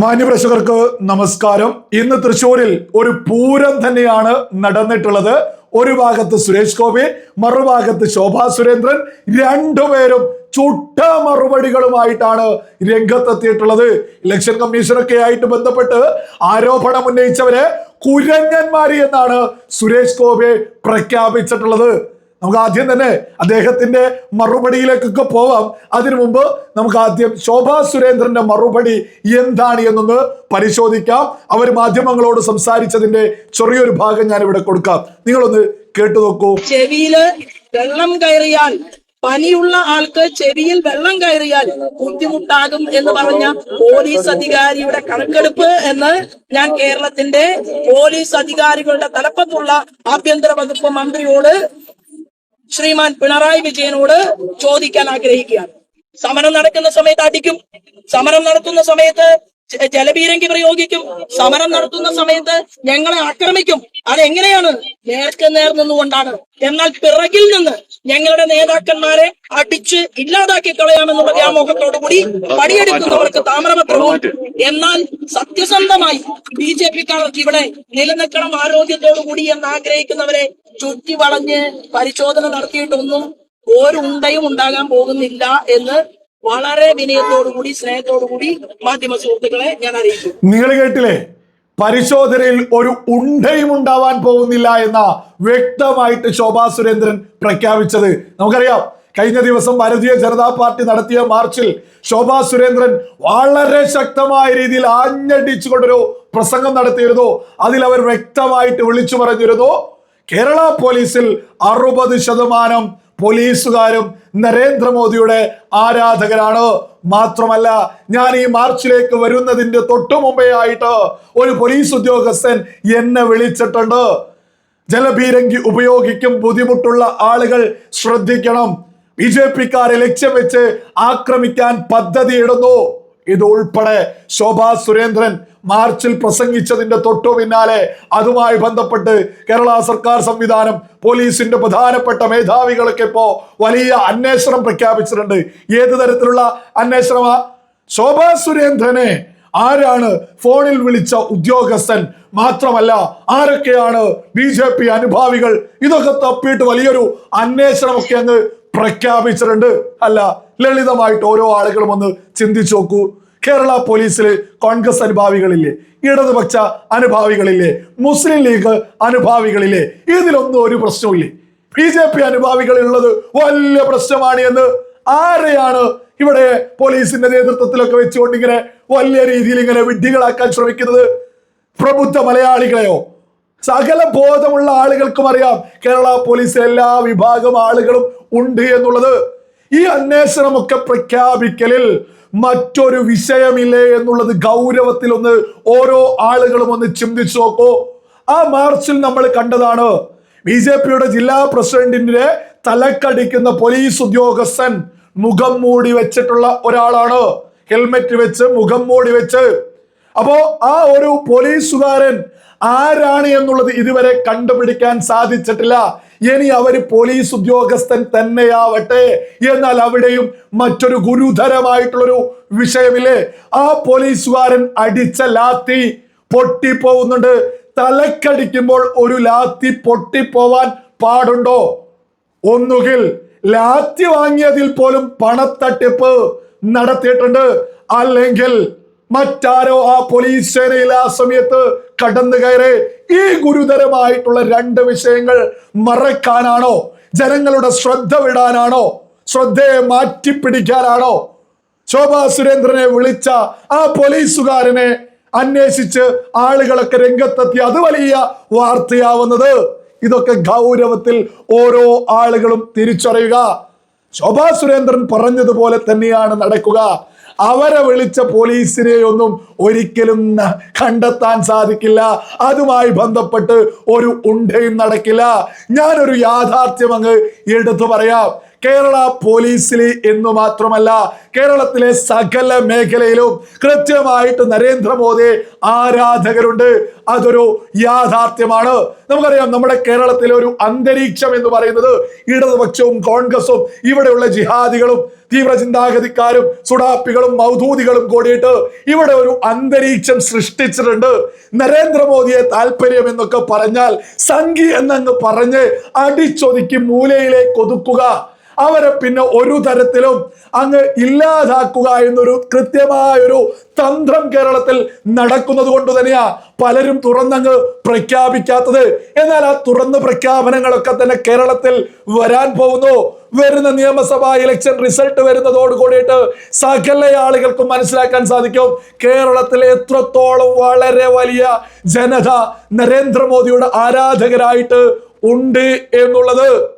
മാന്യപ്രേക്ഷകർക്ക് നമസ്കാരം. ഇന്ന് തൃശൂരിൽ ഒരു പൂരം തന്നെയാണ് നടന്നിട്ടുള്ളത്. ഒരു ഭാഗത്ത് സുരേഷ് ഗോപി മറുഭാഗത്ത് ശോഭാ സുരേന്ദ്രൻ. രണ്ടുപേരും ചുട്ട മറുപടികളുമായിട്ടാണ് രംഗത്തെത്തിയിട്ടുള്ളത്. ഇലക്ഷൻ കമ്മീഷനൊക്കെ ആയിട്ട് ബന്ധപ്പെട്ട് ആരോപണം ഉന്നയിച്ചവരെ കുരങ്ങന്മാരി എന്നാണ് സുരേഷ് ഗോപി പ്രഖ്യാപിച്ചിട്ടുള്ളത്. നമുക്ക് ആദ്യം തന്നെ അദ്ദേഹത്തിന്റെ മറുപടിയിലേക്കൊക്കെ പോവാം. അതിനു മുമ്പ് നമുക്ക് ആദ്യം ശോഭാ സുരേന്ദ്രന്റെ മറുപടി എന്താണ് എന്നൊന്ന് പരിശോധിക്കാം. അവർ മാധ്യമങ്ങളോട് സംസാരിച്ചതിന്റെ ചെറിയൊരു ഭാഗം ഞാൻ ഇവിടെ കൊടുക്കാം. നിങ്ങളൊന്ന് കേട്ടു നോക്കൂ. ചെവിയിൽ വെള്ളം കയറിയാൽ പനിയുള്ള ആൾക്ക് ചെവിയിൽ വെള്ളം കയറിയാൽ ബുദ്ധിമുട്ടാകും എന്ന് പറഞ്ഞ പോലീസ് അധികാരിയുടെ കണക്കെടുപ്പ് എന്ന് ഞാൻ കേരളത്തിന്റെ പോലീസ് അധികാരികളുടെ തലപ്പത്തുള്ള ആഭ്യന്തര വകുപ്പ് മന്ത്രിയോട് ശ്രീമാൻ പിണറായി വിജയനോട് ചോദിക്കാൻ ആഗ്രഹിക്കുകയാണ്. സമരം നടക്കുന്ന സമയത്ത് അടിക്കും. സമരം നടത്തുന്ന സമയത്ത് ജലപീരങ്കി പ്രയോഗിക്കും. സമരം നടത്തുന്ന സമയത്ത് ഞങ്ങളെ ആക്രമിക്കും. അതെങ്ങനെയാണ്? നേർക്ക് നേർ നിന്നുകൊണ്ടാണ്. എന്നാൽ പിറകിൽ നിന്ന് ഞങ്ങളുടെ നേതാക്കന്മാരെ അടിച്ച് ഇല്ലാതാക്കി കളയാമെന്നുള്ള വ്യാമോഹത്തോടു കൂടി പടിയെടുക്കുന്നവർക്ക് താമരപത്രവും. എന്നാൽ സത്യസന്ധമായി ബി ജെ പിക്കാർക്ക് ഇവിടെ നിലനിൽക്കണം ആരോഗ്യത്തോടു കൂടി എന്ന് ആഗ്രഹിക്കുന്നവരെ ചുറ്റി വളഞ്ഞ് പരിശോധന നടത്തിയിട്ടൊന്നും ഒരു ഉണ്ടയും ഉണ്ടാകാൻ പോകുന്നില്ല എന്ന് വളരെ വിനയത്തോടുകൂടി സ്നേഹത്തോടുകൂടി മാധ്യമ സുഹൃത്തുക്കളെ ഞാൻ അറിയിച്ചു. നിങ്ങൾ കേട്ടില്ലേ? പരിശോധനയിൽ ഒരു ഉണ്ടയും ഉണ്ടാവാൻ പോകുന്നില്ല എന്ന വ്യക്തമായിട്ട് ശോഭാ സുരേന്ദ്രൻ പ്രഖ്യാപിച്ചത്. നമുക്കറിയാം കഴിഞ്ഞ ദിവസം ഭാരതീയ ജനതാ പാർട്ടി നടത്തിയ മാർച്ചിൽ ശോഭാ സുരേന്ദ്രൻ വളരെ ശക്തമായ രീതിയിൽ ആഞ്ഞടിച്ചുകൊണ്ടൊരു പ്രസംഗം നടത്തിയിരുന്നു. അതിൽ അവർ വ്യക്തമായിട്ട് വിളിച്ചു പറഞ്ഞിരുന്നു കേരള പോലീസിൽ അറുപത് ശതമാനം പോലീസുകാരും നരേന്ദ്രമോദിയുടെ ആരാധകരാണ്. മാത്രമല്ല ഞാൻ ഈ മാർച്ചിലേക്ക് വരുന്നതിന്റെ തൊട്ടു മുമ്പേ ആയിട്ട് ഒരു പോലീസ് ഉദ്യോഗസ്ഥൻ എന്നെ വിളിച്ചിട്ടുണ്ട്. ജലപീരങ്കി ഉപയോഗിക്കും ബുദ്ധിമുട്ടുള്ള ആളുകൾ ശ്രദ്ധിക്കണം. ബി ജെ പിക്കാരെ ലക്ഷ്യം വെച്ച് ആക്രമിക്കാൻ പദ്ധതിയിടുന്നു. ഇത് ഉൾപ്പെടെ ശോഭാ സുരേന്ദ്രൻ മാർച്ചിൽ പ്രസംഗിച്ചതിന്റെ തൊട്ടു പിന്നാലെ അതുമായി ബന്ധപ്പെട്ട് കേരള സർക്കാർ സംവിധാനം പോലീസിന്റെ പ്രധാനപ്പെട്ട മേധാവികളൊക്കെ ഇപ്പോ വലിയ അന്വേഷണം പ്രഖ്യാപിച്ചിട്ടുണ്ട്. ഏത് തരത്തിലുള്ള അന്വേഷണമാ? ശോഭാ സുരേന്ദ്രനെ ആരാണ് ഫോണിൽ വിളിച്ച ഉദ്യോഗസ്ഥൻ മാത്രമല്ല ആരൊക്കെയാണ് ബി ജെ പി അനുഭാവികൾ? ഇതൊക്കെ തപ്പിയിട്ട് വലിയൊരു അന്വേഷണമൊക്കെ അങ്ങ് പ്രഖ്യാപിച്ചിട്ടുണ്ട്. അല്ല ലളിതമായിട്ട് ഓരോ ആളുകളും ഒന്ന് ചിന്തിച്ചു നോക്കൂ. കേരള പോലീസിൽ കോൺഗ്രസ് അനുഭാവികളില്ലേ ഇടതുപക്ഷ അനുഭാവികളില്ലേ മുസ്ലിം ലീഗ് അനുഭാവികളില്ലേ ഇതിലൊന്നും ഒരു പ്രശ്നമില്ലേ ബി ജെ പി അനുഭാവികളുള്ളത് വലിയ പ്രശ്നമാണ് എന്ന് ആരെയാണ് ഇവിടെ പോലീസിന്റെ നേതൃത്വത്തിലൊക്കെ വെച്ചുകൊണ്ട് ഇങ്ങനെ വലിയ രീതിയിൽ ഇങ്ങനെ വിഡ്ഢികളാക്കാൻ ശ്രമിക്കുന്നത്? പ്രബുദ്ധ മലയാളികളെയോ? സകല ബോധമുള്ള ആളുകൾക്കും അറിയാം കേരള പോലീസ് എല്ലാ വിഭാഗം ആളുകളും ഉണ്ട് എന്നുള്ളത്. ഈ അന്വേഷണമൊക്കെ പ്രഖ്യാപിക്കലിൽ മറ്റൊരു വിഷയമില്ലേ എന്നുള്ളത് ഗൗരവത്തിൽ ഒന്ന് ഓരോ ആളുകളും ഒന്ന് ചിന്തിച്ചു നോക്കൂ. ആ മാർച്ചിൽ നമ്മൾ കണ്ടതാണ് ബി ജെ പിയുടെ ജില്ലാ പ്രസിഡന്റിന്റെ തലക്കടിക്കുന്ന പോലീസ് ഉദ്യോഗസ്ഥൻ മുഖം മൂടി വെച്ചിട്ടുള്ള ഒരാളാണ്. ഹെൽമെറ്റ് വെച്ച് മുഖം മൂടി വെച്ച്. അപ്പോ ആ ഒരു പോലീസുകാരൻ ആരാണ് എന്നുള്ളത് ഇതുവരെ കണ്ടുപിടിക്കാൻ സാധിച്ചിട്ടില്ല. ഇനി അവർ പോലീസ് ഉദ്യോഗസ്ഥൻ തന്നെയാവട്ടെ. എന്നാൽ അവിടെയും മറ്റൊരു ഗുരുതരമായിട്ടുള്ളൊരു വിഷയമില്ലേ? ആ പോലീസുകാരൻ അടിച്ച ലാത്തി പൊട്ടിപ്പോകുന്നുണ്ട്. തലക്കടിക്കുമ്പോൾ ഒരു ലാത്തി പൊട്ടിപ്പോവാൻ പാടുണ്ടോ? ഒന്നുകിൽ ലാത്തി വാങ്ങിയതിൽ പോലും പണത്തട്ടിപ്പ് നടത്തിയിട്ടുണ്ട്. അല്ലെങ്കിൽ മറ്റാരോ ആ പോലീസ് സേനയിൽ ആ സമയത്ത് കടന്നു കയറി. ഈ ഗുരുതരമായിട്ടുള്ള രണ്ട് വിഷയങ്ങൾ മറക്കാനാണോ? ജനങ്ങളുടെ ശ്രദ്ധ വിടാനാണോ? ശ്രദ്ധയെ മാറ്റിപ്പിടിക്കാനാണോ? ശോഭാ സുരേന്ദ്രനെ വിളിച്ച ആ പോലീസുകാരനെ അന്വേഷിച്ച് ആളുകളൊക്കെ രംഗത്തെത്തി. അത് വലിയ വാർത്തയാവുന്നത്. ഇതൊക്കെ ഗൗരവത്തിൽ ഓരോ ആളുകളും തിരിച്ചറിയുക. ശോഭാ സുരേന്ദ്രൻ പറഞ്ഞതുപോലെ തന്നെയാണ് നടക്കുക. അവരെ വിളിച്ച പോലീസിനെ ഒന്നും ഒരിക്കലും കണ്ടെത്താൻ സാധിക്കില്ല. അതുമായി ബന്ധപ്പെട്ട് ഒരു ഉണ്ടയും നടക്കില്ല. ഞാനൊരു യാഥാർത്ഥ്യം അങ്ങ് എടുത്തു പറയാം. കേരള പോലീസിൽ എന്ന് മാത്രമല്ല കേരളത്തിലെ സകല മേഖലയിലും കൃത്യമായിട്ട് നരേന്ദ്രമോദി ആരാധകരുണ്ട്. അതൊരു യാഥാർത്ഥ്യമാണ്. നമുക്കറിയാം നമ്മുടെ കേരളത്തിലെ ഒരു അന്തരീക്ഷം എന്ന് പറയുന്നത് ഇടതുപക്ഷവും കോൺഗ്രസും ഇവിടെയുള്ള ജിഹാദികളും തീവ്ര ചിന്താഗതിക്കാരും സുഡാപ്പികളും മൗദൂദികളും കൂടിയിട്ട് ഇവിടെ ഒരു അന്തരീക്ഷം സൃഷ്ടിച്ചിട്ടുണ്ട്. നരേന്ദ്രമോദിയെ താല്പര്യം എന്നൊക്കെ പറഞ്ഞാൽ സംഘി എന്നങ്ങ് പറഞ്ഞ് അടിച്ചൊതുക്കി മൂലയിലേക്ക് ഒതുക്കുക. അവരെ പിന്നെ ഒരു തരത്തിലും അങ്ങ് ഇല്ലാതാക്കുക എന്നൊരു കൃത്യമായൊരു തന്ത്രം കേരളത്തിൽ നടക്കുന്നത് കൊണ്ട് തന്നെയാ പലരും തുറന്നങ്ങ് പ്രഖ്യാപിക്കാത്തത്. എന്നാൽ ആ തുറന്ന പ്രഖ്യാപനങ്ങളൊക്കെ തന്നെ കേരളത്തിൽ വരാൻ പോകുന്നു. വരുന്ന നിയമസഭാ ഇലക്ഷൻ റിസൾട്ട് വരുന്നതോട് കൂടിയിട്ട് സകല ആളുകൾക്കും മനസ്സിലാക്കാൻ സാധിക്കും. കേരളത്തിൽ എത്രത്തോളം വളരെ വലിയ ജനത നരേന്ദ്രമോദിയുടെ ആരാധകരായിട്ട് ഉണ്ട് എന്നുള്ളത്.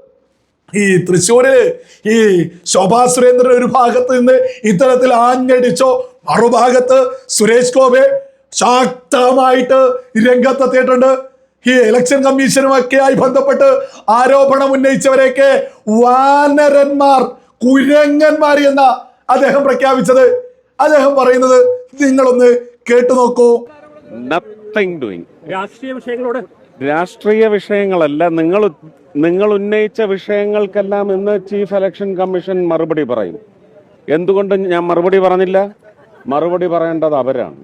ഈ തൃശ്ശൂരിൽ ഈ ശോഭാ സുരേന്ദ്രൻ ഒരു ഭാഗത്ത് നിന്ന് ഇത്തരത്തിൽ ആഞ്ഞടിച്ചോ മറുഭാഗത്ത് സുരേഷ് ഗോപെ ശക്തമായിട്ട് രംഗത്തെത്തിയിട്ടുണ്ട്. ഈ ഇലക്ഷൻ കമ്മീഷനുമൊക്കെയായി ബന്ധപ്പെട്ട് ആരോപണം ഉന്നയിച്ചവരെയൊക്കെ വാനരന്മാർ കുരങ്ങന്മാർ എന്ന അദ്ദേഹം പ്രഖ്യാപിച്ചത്. അദ്ദേഹം പറയുന്നത് നിങ്ങളൊന്ന് കേട്ടു നോക്കൂ. നത്തിങ് ഡൂയിങ് രാഷ്ട്രീയ വിഷയങ്ങളോട് രാഷ്ട്രീയ വിഷയങ്ങളല്ല. നിങ്ങൾ നിങ്ങൾ ഉന്നയിച്ച വിഷയങ്ങൾക്കെല്ലാം ഇന്ന് ചീഫ് ഇലക്ഷൻ കമ്മീഷൻ മറുപടി പറയും. എന്തുകൊണ്ട് ഞാൻ മറുപടി പറഞ്ഞില്ല? മറുപടി പറയേണ്ടത് അവരാണ്.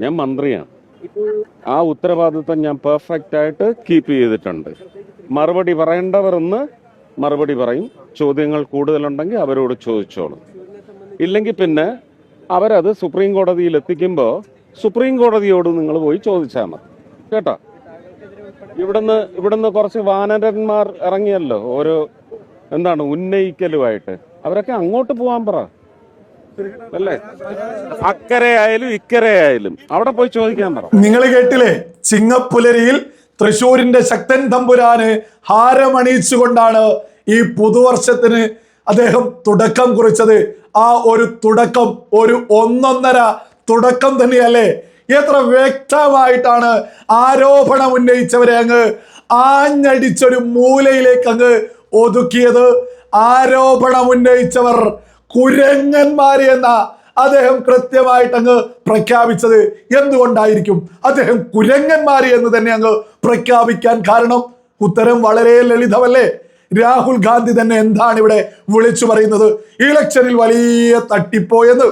ഞാൻ മന്ത്രിയാണ്. ആ ഉത്തരവാദിത്വം ഞാൻ പെർഫെക്റ്റ് ആയിട്ട് കീപ്പ് ചെയ്തിട്ടുണ്ട്. മറുപടി പറയേണ്ടവർ ഒന്ന് മറുപടി പറയും. ചോദ്യങ്ങൾ കൂടുതലുണ്ടെങ്കിൽ അവരോട് ചോദിച്ചോളും. ഇല്ലെങ്കിൽ പിന്നെ അവരത് സുപ്രീം കോടതിയിൽ എത്തിക്കുമ്പോൾ സുപ്രീം കോടതിയോട് നിങ്ങൾ പോയി ചോദിച്ചാൽ മതി. കേട്ടോ? ഇവിടുന്ന് ഇവിടുന്ന് കുറച്ച് വാനരന്മാർ ഇറങ്ങിയല്ലോ ഒരു എന്താണ് ഉന്നയിക്കലുമായിട്ട്. അവരൊക്കെ അങ്ങോട്ട് പോവാൻ പറ. അല്ലേ? അക്കരെ ആയാലും ഇക്കരെ ആയാലും അവിടെ പോയി ചോദിക്കാൻ പറ. നിങ്ങൾ കേട്ടില്ലേ? ചിങ്ങപ്പുലരിയിൽ തൃശൂരിന്റെ ശക്തൻ തമ്പുരാന് ഹാരമണിയിച്ചുകൊണ്ടാണ് ഈ പുതുവർഷത്തിന് അദ്ദേഹം തുടക്കം കുറിച്ചത്. ആ ഒരു തുടക്കം ഒരു ഒന്നൊന്നര തുടക്കം തന്നെയല്ലേ? എത്ര വ്യക്തമായിട്ടാണ് ആരോപണം ഉന്നയിച്ചവരെ അങ്ങ് ആഞ്ഞടിച്ചൊരു മൂലയിലേക്ക് അങ്ങ് ഒതുക്കിയത്. ആരോപണം ഉന്നയിച്ചവർ കുരങ്ങന്മാര് എന്ന അദ്ദേഹം കൃത്യമായിട്ട് അങ്ങ് പ്രഖ്യാപിച്ചത് എന്തുകൊണ്ടായിരിക്കും? അദ്ദേഹം കുരങ്ങന്മാര് എന്ന് തന്നെ അങ്ങ് പ്രഖ്യാപിക്കാൻ കാരണം? ഉത്തരം വളരെ ലളിതമല്ലേ? രാഹുൽ ഗാന്ധി തന്നെ എന്താണ് ഇവിടെ വിളിച്ചു പറയുന്നത്? ഇലക്ഷനിൽ വലിയ തട്ടിപ്പോയെന്ന്.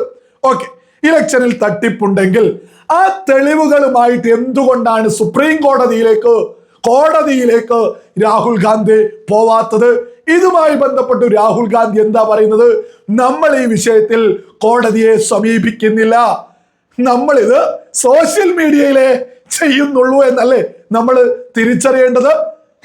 ഓക്കെ ഇലക്ഷനിൽ തട്ടിപ്പുണ്ടെങ്കിൽ ആ തെളിവുകളുമായിട്ട് എന്തുകൊണ്ടാണ് സുപ്രീം കോടതിയിലേക്ക് കോടതിയിലേക്ക് രാഹുൽ ഗാന്ധി പോവാത്തത്? ഇതുമായി ബന്ധപ്പെട്ട് രാഹുൽ ഗാന്ധി എന്താ പറയുന്നത്? നമ്മൾ ഈ വിഷയത്തിൽ കോടതിയെ സമീപിക്കുന്നില്ല. നമ്മളിത് സോഷ്യൽ മീഡിയയിലെ ചെയ്യുന്നുള്ളൂ എന്നല്ലേ നമ്മൾ തിരിച്ചറിയേണ്ടത്?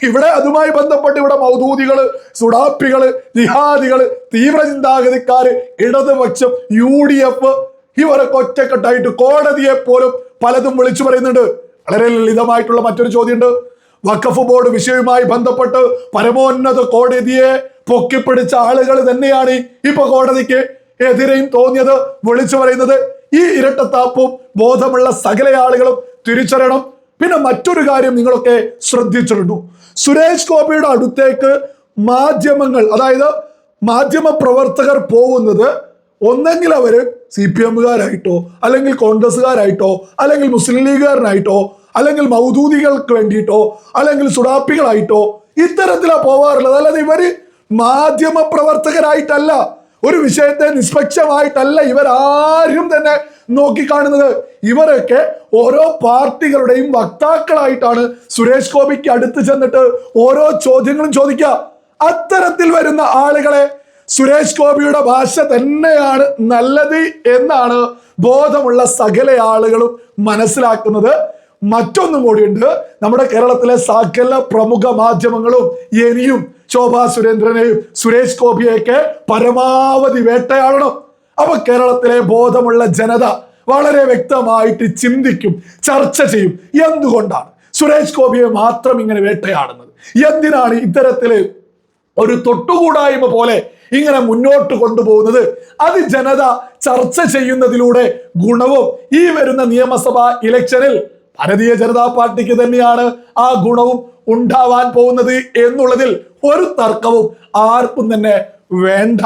ഇവിടെ അതുമായി ബന്ധപ്പെട്ട് ഇവിടെ മൗദൂദികൾ സുഡാപ്പികൾ ജിഹാദികൾ തീവ്ര ചിന്താഗതിക്കാര് ഇടതുപക്ഷം യു ഡി എഫ് ഇവരൊക്കെ ഒറ്റക്കെട്ടായിട്ട് കോടതിയെ പോലും പലതും വിളിച്ചു പറയുന്നുണ്ട്. വളരെ ലളിതമായിട്ടുള്ള മറ്റൊരു ചോദ്യമുണ്ട്. വഖഫ് ബോർഡ് വിഷയവുമായി ബന്ധപ്പെട്ട് പരമോന്നത കോടതിയെ പൊക്കിപ്പിടിച്ച ആളുകൾ തന്നെയാണ് ഇപ്പൊ കോടതിക്ക് എതിരെയും തോന്നിയത് വിളിച്ചു പറയുന്നത്. ഈ ഇരട്ടത്താപ്പും ബോധമുള്ള സകല ആളുകളും തിരിച്ചറിയണം. പിന്നെ മറ്റൊരു കാര്യം നിങ്ങളൊക്കെ ശ്രദ്ധിച്ചിട്ടുണ്ടോ? സുരേഷ് ഗോപിയുടെ അടുത്തേക്ക് മാധ്യമങ്ങൾ അതായത് മാധ്യമ പ്രവർത്തകർ പോകുന്നത് ഒന്നെങ്കിൽ അവർ സി പി എമ്മുകാരായിട്ടോ അല്ലെങ്കിൽ കോൺഗ്രസ്സുകാരായിട്ടോ അല്ലെങ്കിൽ മുസ്ലിം ലീഗുകാരനായിട്ടോ അല്ലെങ്കിൽ മൗദൂദികൾക്ക് വേണ്ടിയിട്ടോ അല്ലെങ്കിൽ സുഡാപ്പികളായിട്ടോ ഇത്തരത്തിലാ പോവാറുള്ളത്. അല്ലാതെ ഇവർ മാധ്യമ പ്രവർത്തകരായിട്ടല്ല ഒരു വിഷയത്തെ നിഷ്പക്ഷമായിട്ടല്ല ഇവരാരും തന്നെ നോക്കിക്കാണുന്നത്. ഇവരൊക്കെ ഓരോ പാർട്ടികളുടെയും വക്താക്കളായിട്ടാണ് സുരേഷ് ഗോപിക്ക് അടുത്ത് ചെന്നിട്ട് ഓരോ ചോദ്യങ്ങളും ചോദിക്കുക. അത്തരത്തിൽ വരുന്ന ആളുകളെ സുരേഷ് ഗോപിയുടെ ഭാഷ തന്നെയാണ് നല്ലത് എന്നാണ് ബോധമുള്ള സകല ആളുകളും മനസ്സിലാക്കുന്നത്. മറ്റൊന്നും കൂടിയുണ്ട് നമ്മുടെ കേരളത്തിലെ സകല പ്രമുഖ മാധ്യമങ്ങളും ഇനിയും ശോഭാ സുരേന്ദ്രനെയും സുരേഷ് ഗോപിയെയൊക്കെ പരമാവധി വേട്ടയാടണം. അപ്പൊ കേരളത്തിലെ ബോധമുള്ള ജനത വളരെ വ്യക്തമായിട്ട് ചിന്തിക്കും ചർച്ച ചെയ്യും. എന്തുകൊണ്ടാണ് സുരേഷ് ഗോപിയെ മാത്രം ഇങ്ങനെ വേട്ടയാടുന്നത്? എന്തിനാണ് ഇത്തരത്തിൽ ഒരു തൊട്ടുകൂടായ്മ പോലെ ഇങ്ങനെ മുന്നോട്ട് കൊണ്ടുപോകുന്നത്. അത് ജനത ചർച്ച ചെയ്യുന്നതിലൂടെ ഗുണവും ഈ വരുന്ന നിയമസഭാ ഇലക്ഷനിൽ ഭാരതീയ ജനതാ പാർട്ടിക്ക് തന്നെയാണ് ആ ഗുണവും ഉണ്ടാവാൻ പോകുന്നത് എന്നുള്ളതിൽ ഒരു തർക്കവും ആർക്കും തന്നെ വേണ്ട